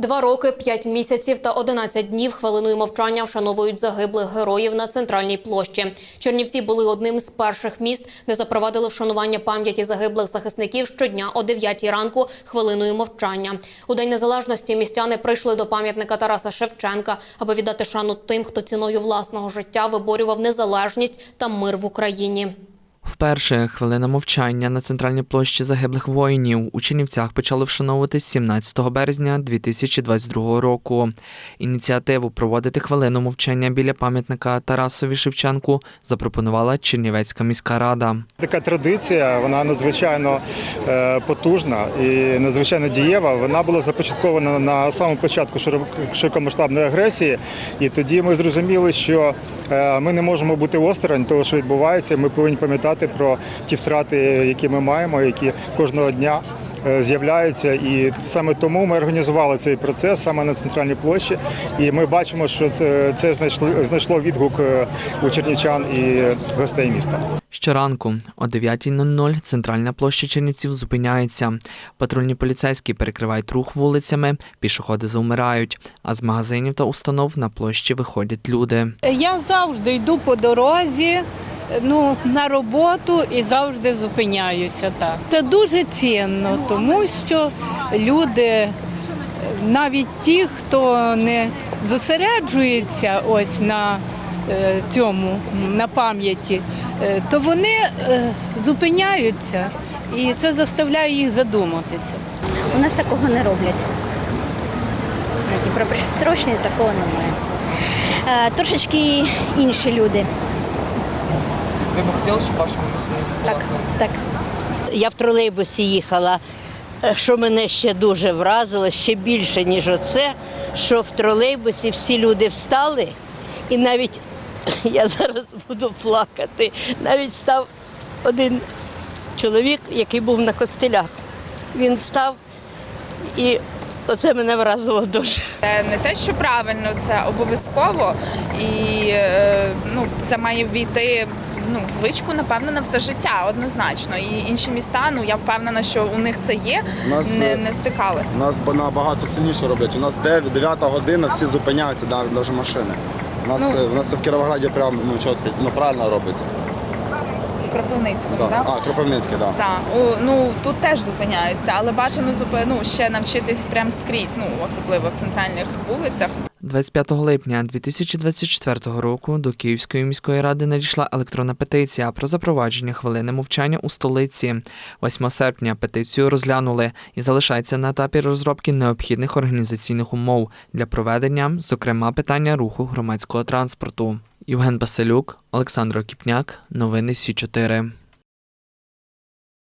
Два роки, п'ять місяців та 11 днів хвилиною мовчання вшановують загиблих героїв на центральній площі. Чернівці були одним з перших міст, де запровадили вшанування пам'яті загиблих захисників щодня о 9 ранку хвилиною мовчання. У день незалежності містяни прийшли до пам'ятника Тараса Шевченка, аби віддати шану тим, хто ціною власного життя виборював незалежність та мир в Україні. Вперше хвилина мовчання на центральній площі загиблих воїнів у Чернівцях почали вшановувати 17 березня 2022 року. Ініціативу проводити хвилину мовчання біля пам'ятника Тарасові Шевченку запропонувала Чернівецька міська рада. Така традиція, вона надзвичайно е, потужна і надзвичайно дієва. Вона була започаткована на самому початку широко- широкомасштабної агресії, і тоді ми зрозуміли, що е, ми не можемо бути осторонь того, що відбувається. Ми повинні пам'ятати про ті втрати, які ми маємо, які кожного дня. е, З'являються і саме тому ми організували цей процес саме на центральній площі. І ми бачимо, що це, це знайшли знайшло відгук е, у чернівчан і гостей міста. Щоранку о 9.00 центральна площа Чернівців зупиняється. Патрульні поліцейські перекривають рух вулицями, пішоходи заумирають, а з магазинів та установ на площі виходять люди. Я завжди йду по дорозі ну, на роботу і завжди зупиняюся так. Це дуже цінно, тому що люди, навіть ті, хто не зосереджується ось на е, цьому, на пам'яті, е, то вони е, зупиняються і це заставляє їх задуматися. У нас такого не роблять. На Дніпропетровщині такого немає. Трошечки інші люди. Ви б хотіли, щоб вашому місті Так, так. Я в тролейбусі їхала. Е, Що мене ще дуже вразило, ще більше, ніж оце, що в тролейбусі всі люди встали, і навіть я зараз буду плакати. Навіть став один чоловік, який був на костелях. Він встав і оце мене вразило дуже. Це не те, що правильно, це обов'язково, і е, ну, це має війти ну, звичку, напевно, на все життя, однозначно. І інші міста, ну я впевнена, що у них це є, У нас, не, е, не стикалися. У нас набагато сильніше роблять. У нас 9 година, всі зупиняються, навіть машини. У нас, Ну. е, у нас в Кіровограді прям ну, чітко, ну, правильно робиться. Кропивницькому, Да. так? А, Кропивницький, так. Да. Так, ну тут теж зупиняються, але бажано зупи- ну, ще навчитись прям скрізь, ну особливо в центральних вулицях. 25 липня 2024 року до Київської міської ради надійшла електронна петиція про запровадження хвилини мовчання у столиці. 8 серпня петицію розглянули і залишається на етапі розробки необхідних організаційних умов для проведення, зокрема, питання руху громадського транспорту. Євген Басилюк, Олександр Окіпняк, новини Сі 4